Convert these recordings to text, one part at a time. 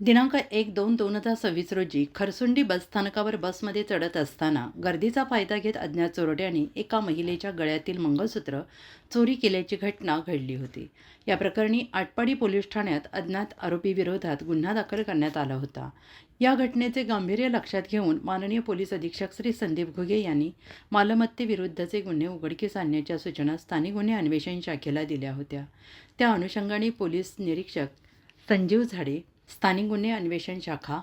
दिनांक एक दोन दोन हजार सव्वीस रोजी खरसुंडी बस स्थानकावर बसमध्ये चढत असताना गर्दीचा फायदा घेत अज्ञात चोरट्यांनी एका महिलेच्या गळ्यातील मंगळसूत्र चोरी केल्याची घटना घडली होती. या प्रकरणी आटपाडी पोलीस ठाण्यात अज्ञात आरोपीविरोधात गुन्हा दाखल करण्यात आला होता. या घटनेचे गांभीर्य लक्षात घेऊन माननीय पोलीस अधीक्षक श्री संदीप घुगे यांनी मालमत्तेविरुद्धचे गुन्हे उघडकीस आणण्याच्या सूचना स्थानिक गुन्हे अन्वेषण शाखेला दिल्या होत्या. त्या अनुषंगाने पोलीस निरीक्षक संजीव झाडे स्थानिक गुन्हे अन्वेषण शाखा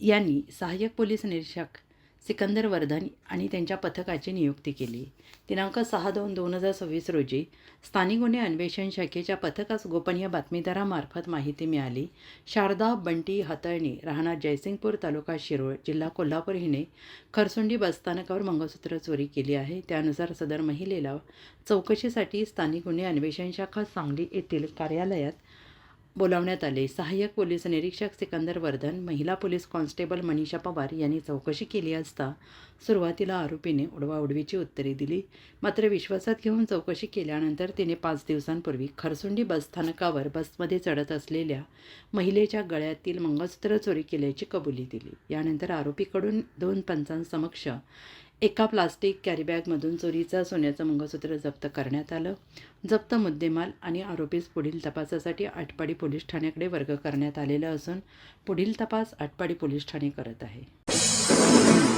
यांनी सहाय्यक पोलीस निरीक्षक सिकंदर वर्धन आणि त्यांच्या पथकाची नियुक्ती केली. दिनांक सहा दोन दोन हजार सव्वीस रोजी स्थानिक गुन्हे अन्वेषण शाखेच्या पथकास गोपनीय बातमीदारामार्फत माहिती मिळाली. शारदा बंटी हातळणी राहणार जयसिंगपूर तालुका शिरोळ जिल्हा कोल्हापूर हिने खरसुंडी बसस्थानकावर मंगळसूत्र चोरी केली आहे. त्यानुसार सदर महिलेला चौकशीसाठी स्थानिक गुन्हे अन्वेषण शाखा सांगली येथील कार्यालयात बोलावण्यात आले. सहाय्यक पोलीस निरीक्षक सिकंदर वर्धन महिला पोलीस कॉन्स्टेबल मनीषा पवार यांनी चौकशी केली असता सुरुवातीला आरोपीने उडवाउडवीची उत्तरे दिली. मात्र विश्वासात घेऊन चौकशी केल्यानंतर तिने पाच दिवसांपूर्वी खरसुंडी बसस्थानकावर बसमध्ये चढत असलेल्या महिलेच्या गळ्यातील मंगळसूत्र चोरी केल्याची कबुली दिली. यानंतर आरोपीकडून दोन पंचांसमक्ष एका प्लास्टिक कॅरीबॅगमधून चोरीचा सोन्याचं मंगळसूत्र जप्त करण्यात आलं. जप्त मुद्देमाल आणि आरोपीस पुढील तपासासाठी आटपाडी पोलीस ठाण्याकडे वर्ग करण्यात आलेला असून पुढील तपास आटपाडी पोलीस ठाणे करत आहे.